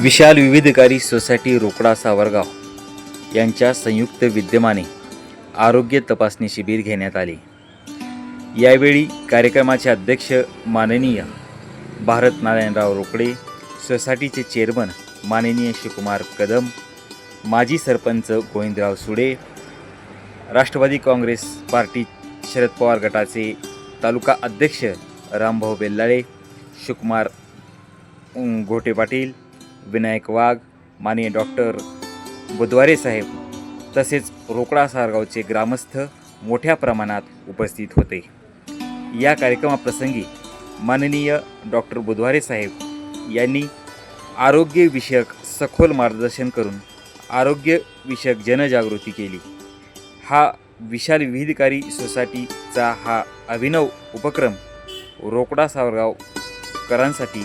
विशाल विविधकारी society रोकडा Savargaon यांच्या संयुक्त विद्यमाने आरोग्य तपासणी शिबिर घेण्यात आले. यावेळी कार्यक्रमाचे अध्यक्ष माननीय भारत नारायणराव रोकडे सोसायटीचे चेअरमन माननीय शिवकुमार कदम माजी सरपंच गोविंदराव सुडे राष्ट्रवादी काँग्रेस पार्टी शरद पवार गटाचे तालुका अध्यक्ष रामभाऊ बेल्लाळे शिवकुमार घोटे पाटील विनायक वाघ माननीय डॉक्टर बुधवारे साहेब तसेच रोकडा सारगावचे ग्रामस्थ मोठ्या प्रमाणात उपस्थित होते. या कार्यक्रमाप्रसंगी माननीय डॉक्टर बुधवारे साहेब यांनी आरोग्यविषयक सखोल मार्गदर्शन करून आरोग्यविषयक जनजागृती केली. हा विशाल विविधकारी सोसायटीचा हा अभिनव उपक्रम रोकडा सावरगावकरांसाठी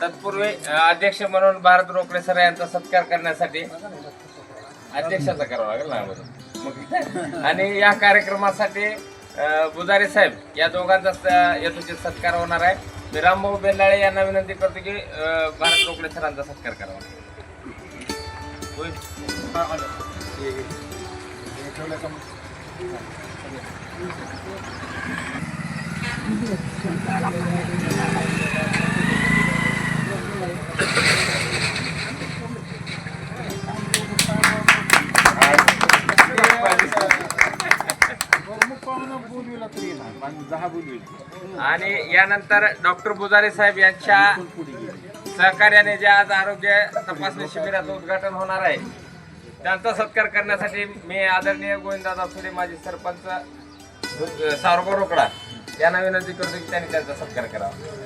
तत्पूर्वी अध्यक्ष म्हणून भारत रोकडे सर यांचा सत्कार करण्यासाठी अध्यक्षाचा करावा लागेल ना आणि या कार्यक्रमासाठी अ, बुजारे साहेब या दोघांचा स- यथोचित सत्कार होणार आहे. मी रामभाऊ बेल्लाळे यांना विनंती करतो की भारत रोकडे सरांचा सत्कार करावा. होईल? आणि यानंतर डॉक्टर बुजारे साहेब यांच्या सहकार्याने जे आज आरोग्य तपासणी शिबिराचं उद्घाटन होणार आहे त्यांचा सत्कार करण्यासाठी मी आदरणीय गोविंदादा फुले माजी सरपंच अ, रोकडा यांना विनंती करतो की त्यांनी त्यांचा सत्कार करावा.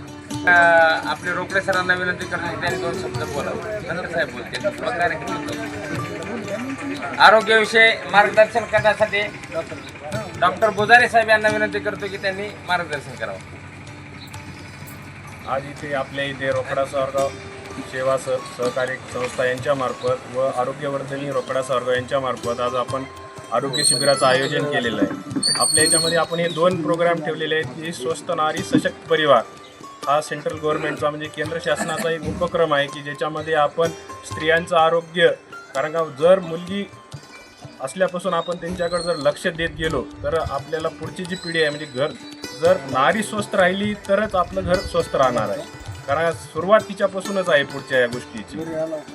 आपले रोकडे सरांना विनंती करतो त्यांनी दोन शब्द बोलावं. साहेब बोलतील. मग कार्यक्रम आरोग्याविषयी मार्गदर्शन करण्यासाठी डॉक्टर बुजारे साहेब यांना विनंती करतो की त्यांनी मार्गदर्शन करावं. आज इथे आपल्या इथे रोकडा सावरगाव सेवा सह सहकारी संस्था यांच्यामार्फत व आरोग्यवर्धनी रोकडा सावरगाव यांच्यामार्फत आज आपण आरोग्य शिबिराचं आयोजन केलेलं आहे. आपल्या याच्यामध्ये आपण हे दोन प्रोग्राम ठेवलेले आहेत. की स्वस्त नारी सशक्त परिवार. हा सेंट्रल गव्हर्नमेंटचा म्हणजे केंद्र शासनाचा एक उपक्रम आहे की ज्याच्यामध्ये आपण स्त्रियांचं आरोग्य कारण का जर मुलगी असल्यापासून आपण त्यांच्याकडे जर लक्ष देत गेलो तर आपल्याला पुढची जी पिढी आहे म्हणजे घर जर नारी स्वस्थ राहिली तरच आपलं घर स्वस्थ राहणार आहे. कारण सुरुवात तिच्यापासूनच आहे पुढच्या या गोष्टीची.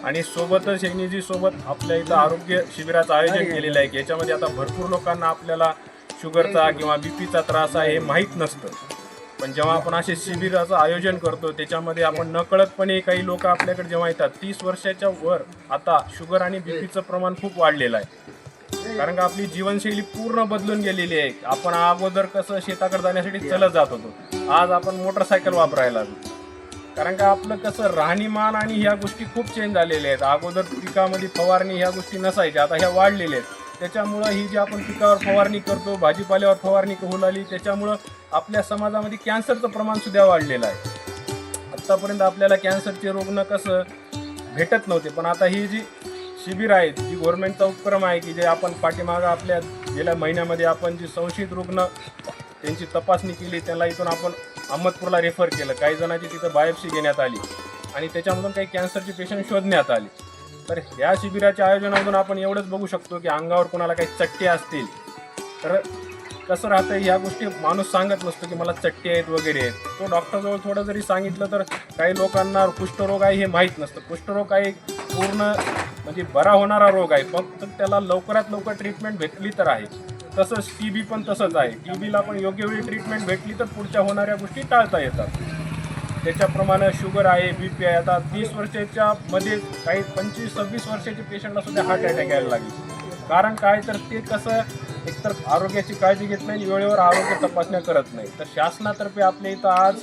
आणि सोबतच यांनी सोबत आपल्या इथं आरोग्य शिबिराचं आयोजन केलेलं आहे की याच्यामध्ये आता भरपूर लोकांना आपल्याला शुगरचा किंवा बीपीचा त्रास आहे हे माहीत नसतं. पण जेव्हा आपण असे शिबिराचं आयोजन करतो त्याच्यामध्ये आपण नकळतपणे काही लोक आपल्याकडे जेव्हा येतात तीस वर्षाच्या वर आता शुगर आणि बीपीचं प्रमाण खूप वाढलेलं आहे. कारण का आपली जीवनशैली पूर्ण बदलून गेलेली आहे. आपण अगोदर कसं शेताकडे जाण्यासाठी चलत जात होतो आज आपण मोटरसायकल वापरायला लागलो. कारण का आपलं कसं राहणीमान आणि ह्या गोष्टी खूप चेंज झालेल्या आहेत. अगोदर पिकामध्ये फवारणी ह्या गोष्टी नसायच्या आता ह्या वाढलेल्या आहेत. त्याच्यामुळं ही जी आपण पिकावर फवारणी करतो भाजीपाल्यावर फवारणी होऊ लागली त्याच्यामुळं आपल्या समाजामध्ये कॅन्सरचं प्रमाण सुद्धा वाढलेलं आहे. आत्तापर्यंत आपल्याला कॅन्सरचे रुग्ण कसं भेटत नव्हते पण आता ही जी शिबिर आहेत जी गव्हर्नमेंटचा उपक्रम आहे की जे आपण पाठीमागं आपल्या गेल्या महिन्यामध्ये आपण जी संशयित रुग्ण त्यांची तपासणी केली त्याला इथून आपण अहमदपूरला रेफर केलं. काही जणांची तिथं बायोप्सी घेण्यात आली आणि त्याच्यामधून काही कॅन्सरचे पेशंट शोधण्यात आले. तर ह्या शिबिराच्या आयोजनामधून आपण एवढंच बघू शकतो की अंगावर कोणाला काही चट्टे असतील. तर कसं राहतं ह्या गोष्टी माणूस सांगत नसतो की मला चट्टे आहेत वगैरे आहेत. तो डॉक्टरजवळ थोडं जरी सांगितलं तर काही लोकांना कुष्ठरोग आहे हे माहीत नसतं. कुष्ठरोग आहे पूर्ण म्हणजे बरा होणारा रोग आहे. फक्त त्याला लवकरात लवकर ट्रीटमेंट भेटली तर आहे. तसंच टी बी पण तसंच आहे. टी बीला पण योग्य वेळी ट्रीटमेंट भेटली तर पुढच्या होणाऱ्या गोष्टी टाळता येतात. त्याच्याप्रमाणे शुगर आहे बी पी आहे. आता तीस वर्षाच्या मध्ये काही पंचवीस सव्वीस वर्षाच्या पेशंटला सुद्धा हार्ट अटॅक यायला लागले. कारण काय तर ते कसं एकतर आरोग्याची काळजी घेत नाही आणि वेळेवर आरोग्य तपासण्या करत नाही. तर शासनातर्फे आपल्या इथं आज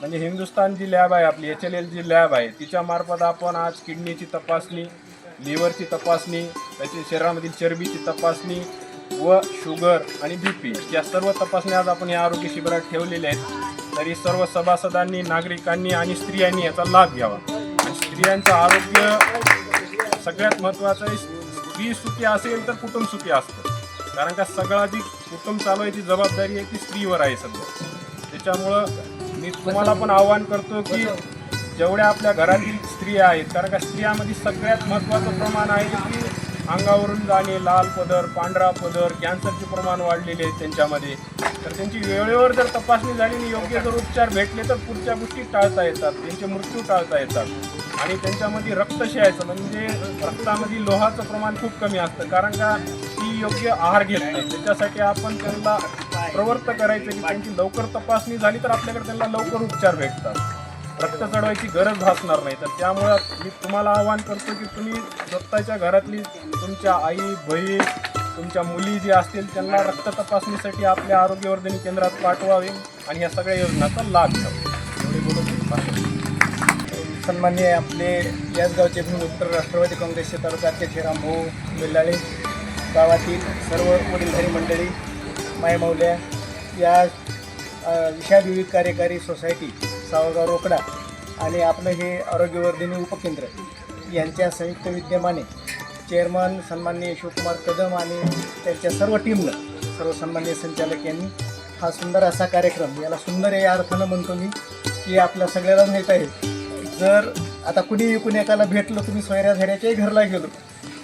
म्हणजे हिंदुस्तान जी लॅब आहे आपली H L L G lab आहे तिच्यामार्फत आपण आज किडनीची तपासणी लिव्हरची तपासणी त्याची शरीरामधील चरबीची तपासणी व शुगर आणि बी पी या सर्व तपासण्या आज आपण या आरोग्य शिबिरात ठेवलेल्या आहेत. तरी सर्व सभासदांनी नागरिकांनी आणि स्त्रियांनी याचा लाभ घ्यावा. आणि स्त्रियांचं आरोग्य सगळ्यात महत्त्वाचं आहे स्त्री सुखी असेल तर कुटुंब सुखी असतं. कारण का सगळा जी कुटुंब चालवायची जबाबदारी आहे ती स्त्रीवर आहे सध्या. त्याच्यामुळं मी तुम्हाला पण आव्हान करतो की जेवढ्या आपल्या घरातील स्त्रिया आहेत कारण का स्त्रियामध्ये सगळ्यात महत्त्वाचं प्रमाण आहे की अंगावरून जाणे लाल पदर पांढरा पदर कॅन्सरचे प्रमाण वाढलेले आहेत त्यांच्यामध्ये. तर त्यांची वेळेवर जर तपासणी झाली आणि योग्य जर उपचार भेटले तर पुढच्या गोष्टी टाळता येतात. त्यांचे मृत्यू टाळता येतात. आणि त्यांच्यामध्ये रक्तशयाचं म्हणजे रक्तामध्ये लोहाचं प्रमाण खूप कमी असतं. कारण का? ती योग्य आहार घेत नाही. त्याच्यासाठी आपण त्यांना प्रवर्त करायचं की त्यांची लवकर तपासणी झाली तर आपल्याकडे त्यांना लवकर उपचार भेटतात. रक्त चढवायची गरज भासणार नाही. तर त्यामुळं मी तुम्हाला आवाहन करतो की तुम्ही स्वतःच्या घरातली तुमच्या आई बहीण तुमच्या मुली जी असतील त्यांना रक्त तपासणीसाठी आपल्या आरोग्यवर्धिनी केंद्रात पाठवावे आणि या सगळ्या योजनांचा लाभ घ्यावा. एवढे बोलून सन्मान्य आपले याच गावचे उत्तर राष्ट्रवादी काँग्रेसचे तालुका अध्यक्ष रामभाऊ बेल्लाळे गावातील सर्व वडीलधारी मंडळी मायमौल्या या अ, विविध कार्यकारी सोसायटी सावगाव रोकडा आणि आपलं हे आरोग्यवर्धिनी उपकेंद्र यांच्या संयुक्त विद्यमाने चेअरमन सन्माननीय शिवकुमार कदम आणि त्यांच्या सर्व टीमनं सर्व सन्माननीय संचालक यांनी हा सुंदर असा कार्यक्रम याला सुंदर या अर्थानं म्हणतो मी की आपल्या सगळ्याला माहीत आहे. जर आता कुणी कुणी एकाला भेटलो तुम्ही सोयऱ्या झाड्याच्याही घरला गेलो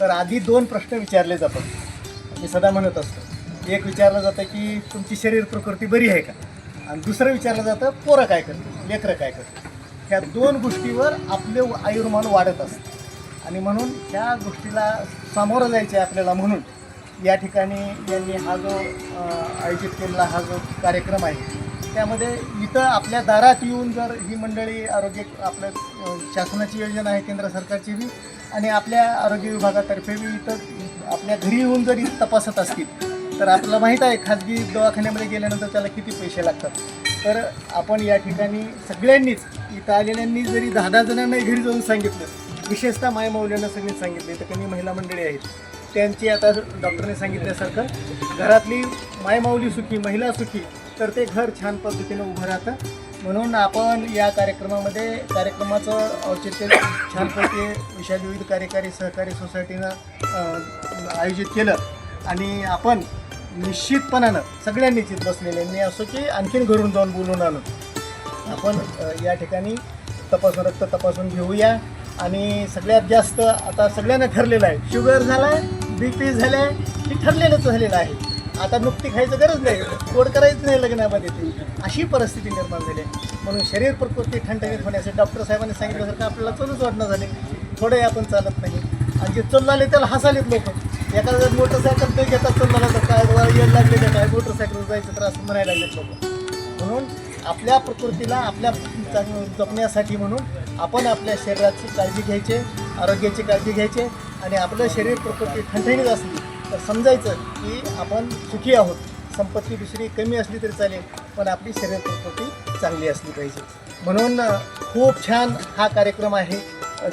तर आधी दोन प्रश्न विचारले जातात. मी सदा म्हणत असतो. एक विचारलं जातं की तुमची शरीर प्रकृती बरी आहे का? आणि दुसरं विचारलं जातं पोरं काय करते लेकरं काय करते ह्या दोन गोष्टीवर आपले आयुर्मान वाढत असतं. आणि म्हणून ह्या गोष्टीला सामोरं जायचं आहे आपल्याला म्हणून. या ठिकाणी यांनी हा जो आयोजित केलेला हा जो कार्यक्रम आहे त्यामध्ये इथं आपल्या दारात येऊन जर ही मंडळी आरोग्य आपलं शासनाची योजना आहे केंद्र सरकारची बी आणि आपल्या आरोग्य विभागातर्फे बी इथं आपल्या घरी येऊन जर तपासत असतील तर आपल्याला माहीत आहे खाजगी दवाखान्यामध्ये गेल्यानंतर त्याला किती पैसे लागतात. तर आपण या ठिकाणी सगळ्यांनीच इथं आलेल्यांनी जरी दहा दहा जणांना घरी जाऊन सांगितलं विशेषतः मायमाऊल्यांना सगळी सांगितले तर कमी महिला मंडळी आहेत. त्यांची आता डॉक्टरने सांगितल्यासारखं घरातली मायमाऊली सुखी महिला सुखी तर ते घर छान पद्धतीनं उभं राहतं. म्हणून आपण या कार्यक्रमामध्ये कार्यक्रमाचं औचित्य छानपैकी विशाल विविध कार्यकारी सहकारी सोसायटीनं आयोजित केलं. आणि आपण निश्चितपणानं सगळ्यांनीच इथं बसलेल्यांनी असो की आणखीन घरून जाऊन बोलून आलो. आपण या ठिकाणी तपासून रक्त तपासून घेऊया. आणि सगळ्यात जास्त आता सगळ्यांना ठरलेलं आहे. शुगर झाला आहे बी पी झालं आहे हे ठरलेलंच झालेलं आहे. आता नुकती खायचं गरज नाही. गोड करायचं नाही लग्नामध्ये. ती अशी परिस्थिती निर्माण झाली आहे. म्हणून शरीर प्रकृती ठणठणीत होण्यासाठी डॉक्टर साहेबांनी सांगितल्यासारखं आपल्याला चलूच वाटणं झाले. थोडे आपण चालत नाही. आणि जे चालले त्याला हसालेत लोक. एखादा मोटरसायकल ते घेतात चालला तर काय बाबा येड लागले का काय? मोटरसायकल जायचं तर असं म्हणायला लागले लोक. म्हणून आपल्या प्रकृतीला आपल्या जपण्यासाठी म्हणून आपण आपल्या शरीराची काळजी घ्यायची आरोग्याची काळजी घ्यायची आणि आपलं शरीर प्रकृती ठणठणीत असली तर समजायचं की आपण सुखी आहोत. संपत्ती दुसरी कमी असली तरी चालेल पण आपली शरीर प्रकृती चांगली असली पाहिजे. म्हणून खूप छान हा कार्यक्रम आहे.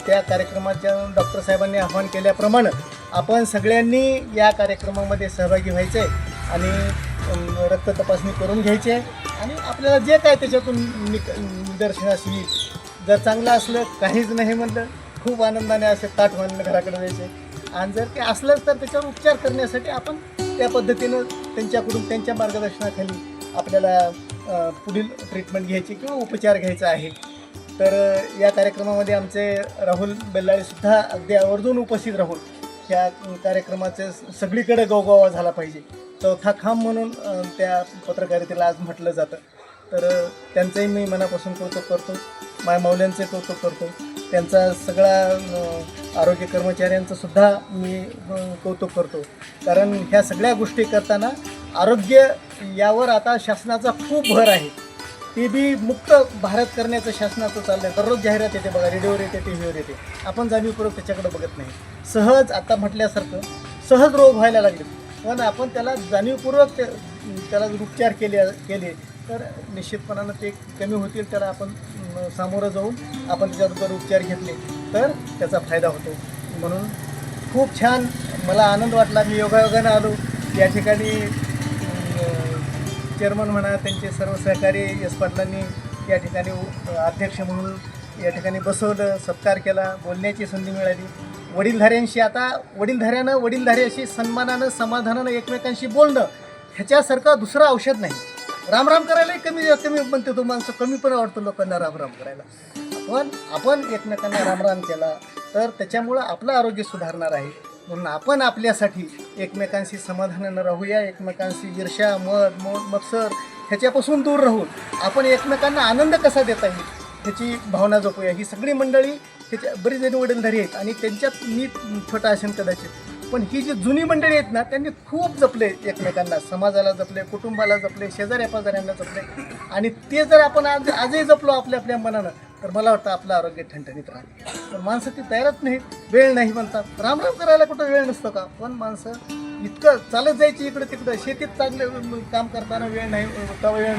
त्या कार्यक्रमाच्या डॉक्टर साहेबांनी आवाहन केल्याप्रमाणे आपण सगळ्यांनी या कार्यक्रमामध्ये सहभागी व्हायचं आहे आणि रक्त तपासणी करून घ्यायची आहे आणि आपल्याला जे काय त्याच्यातून निक निदर्शनास येईल जर चांगलं असलं काहीच नाही म्हणलं खूप आनंदाने असे ताट म्हणलं घराकडे द्यायचे आणि जर ते असलंच तर त्याच्यावर उपचार करण्यासाठी आपण त्या पद्धतीनं त्यांच्याकडून त्यांच्या मार्गदर्शनाखाली आपल्याला पुढील ट्रीटमेंट घ्यायची किंवा उपचार घ्यायचा आहे. तर या कार्यक्रमामध्ये आमचे राहुल बेल्लाळेसुद्धा अगदी आवर्जून उपस्थित राहून ह्या कार्यक्रमाचे सगळीकडे गोगोवा झाला पाहिजे. चौथा खांब म्हणून त्या पत्रकारितेला आज म्हटलं जातं. तर त्यांचंही मी मनापासून कौतुक करतो. मायमाऊल्यांचं कौतुक करतो. त्यांचा सगळा आरोग्य कर्मचाऱ्यांचं सुद्धा मी कौतुक करतो. कारण ह्या सगळ्या गोष्टी करताना आरोग्य यावर आता शासनाचा खूप भर आहे. टी बी मुक्त भारत करण्याचं शासनाचं चाललं आहे दररोज जाहिरात येते बघा रेडिओवर येते टी व्हीवर येते. आपण जाणीवपूर्वक त्याच्याकडे बघत नाही. सहज आता म्हटल्यासारखं सहज रोग व्हायला लागले. पण आपण त्याला जाणीवपूर्वक ते त्याला जर उपचार केले केले तर निश्चितपणानं ते कमी होतील त्याला आपण सामोरं जाऊन आपण त्याच्याबरोबर उपचार घेतले तर त्याचा फायदा होतो. म्हणून खूप छान मला आनंद वाटला. मी योगायोगानं आलो. या ठिकाणी चेअरमन म्हणा त्यांचे सर्व सहकारी यश पाटलांनी या ठिकाणी अध्यक्ष म्हणून या ठिकाणी बसवलं सत्कार केला. बोलण्याची संधी मिळाली. वडीलधाऱ्यांशी आता वडीलधाऱ्यानं वडीलधाऱ्याशी सन्मानानं समाधानानं एकमेकांशी बोलणं ह्याच्यासारखं दुसरं औषध नाही. राम राम करायलाही कमी कमी म्हणते तो माणसं कमी पण आवडतो लोकांना राम राम करायला. पण आपण एकमेकांना रामराम केला तर त्याच्यामुळं आपलं आरोग्य सुधारणार आहे. म्हणून आपण आपल्यासाठी एकमेकांशी समाधानानं राहूया एकमेकांशी ईर्ष्या मध मोद मत्सर ह्याच्यापासून दूर राहून आपण एकमेकांना आनंद कसा देता येईल ह्याची भावना जपूया. ही सगळी मंडळी त्याच्या बरीच जण वडीलधारी आहेत आणि त्यांच्यात मी छोटा असेल कदाचित. पण ही जी जुनी मंडळी आहेत ना त्यांनी खूप जपले एकमेकांना. समाजाला जपले कुटुंबाला जपले शेजाऱ्या पाजाऱ्यांना जपले. आणि ते जर आपण आज आजही जपलो आपल्या आपल्या मनानं तर मला वाटतं आपलं आरोग्य ठणठणीत राहते पण माणसं ती तयारच नाही वेळ नाही म्हणतात. रामराम करायला कुठं वेळ नसतो का? पण माणसं इतकं चालत जायची इकडं तिकडं. शेतीत चांगलं काम करताना वेळ नाही वेळ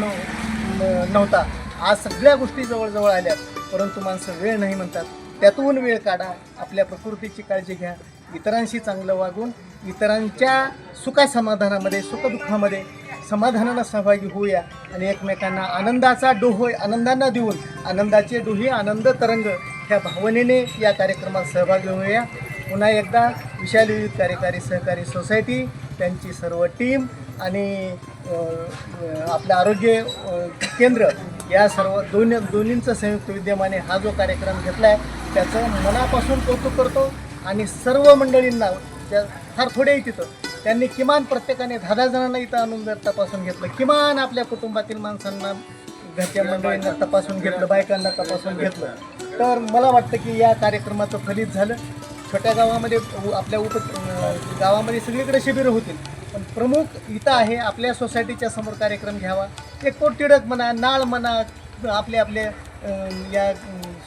नव्हता. आज सगळ्या गोष्टी जवळजवळ आल्यात. परंतु माणसं वेळ नाही म्हणतात. त्यातून वेळ काढा. आपल्या प्रकृतीची काळजी घ्या. इतरांशी चांगलं वागून इतरांच्या सुखासमाधानामध्ये सुखदुःखामध्ये समाधानानं सहभागी होऊया आणि एकमेकांना आनंदाचा डोहो आनंदांना देऊन आनंदाचे डोहे आनंद तरंग ह्या भावनेने या कार्यक्रमात सहभागी होऊया. पुन्हा एकदा विशाल विविध कार्यकारी सहकारी सोसायटी त्यांची सर्व टीम आणि आपलं आरोग्य केंद्र या सर्व दोन दोन्हींचं संयुक्त विद्यमाने हा जो कार्यक्रम घेतला आहे त्याचं मनापासून कौतुक करतो आणि सर्व मंडळींना त्या फार थोडे तिथं. त्यांनी किमान प्रत्येकाने दहा दहा जणांना इथं आणून जर तपासून घेतलं किमान आपल्या कुटुंबातील माणसांना घरच्या मंडळींना तपासून घेतलं बायकांना तपासून घेतलं. तर मला वाटतं की या कार्यक्रमाचं फलित झालं. छोट्या गावामध्ये उ- आपल्या उप गावामध्ये सगळीकडे शिबिरं होतील. पण प्रमुख इथं आहे आपल्या सोसायटीच्या समोर कार्यक्रम घ्यावा. एक कोट म्हणा नाळ म्हणा आपले आपले या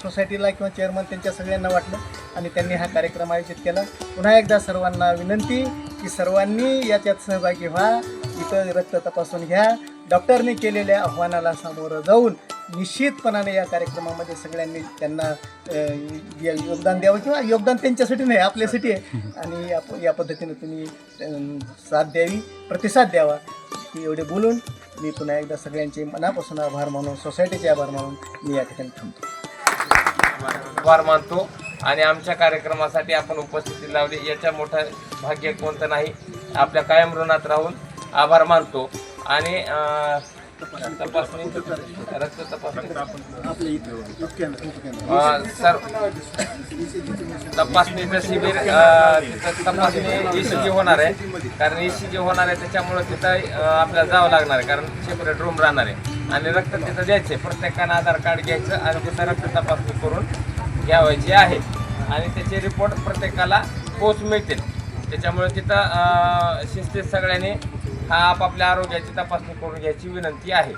सोसायटीला किंवा चेअरमन त्यांच्या सगळ्यांना वाटलं आणि त्यांनी हा कार्यक्रम आयोजित केला. पुन्हा एकदा सर्वांना विनंती की सर्वांनी याच्यात सहभागी व्हा. इथं रक्त तपासून घ्या. डॉक्टरने केलेल्या आव्हानाला सामोरं जाऊन निश्चितपणाने या कार्यक्रमामध्ये सगळ्यांनी त्यांना योगदान द्यावं किंवा योगदान त्यांच्यासाठी नाही आपल्यासाठी आहे. आणि या या पद्धतीने तुम्ही साथ द्यावी प्रतिसाद द्यावा की एवढे बोलून मी पुन्हा एकदा सगळ्यांचे मनापासून आभार मानून सोसायटीचे आभार मानून मी या ठिकाणी थांबतो. आभार मानतो. आणि आमच्या कार्यक्रमासाठी आपण उपस्थिती लावली. याच्या मोठं भाग्य कोणतं नाही. आपल्या कायम ऋणात राहून आभार मानतो. आणि तपासणी रक्त तपासणी सर तपासणीचं शिबिर तपासणी ईसीजी होणार आहे कारण ईसीजी होणार आहे त्याच्यामुळे तिथं आपल्याला जावं लागणार आहे कारण सेपरेट रूम राहणार आहे आणि रक्त तिथं द्यायचं आहे प्रत्येकानं आधार कार्ड घ्यायचं आणि तिथं रक्त तपासणी करून घ्यावायची आहे आणि त्याचे रिपोर्ट प्रत्येकाला पोच मिळतील त्याच्यामुळे तिथं शिस्तीत सगळ्यांनी हा आपापल्या आरोग्याची तपासणी करून घ्यायची विनंती आहे.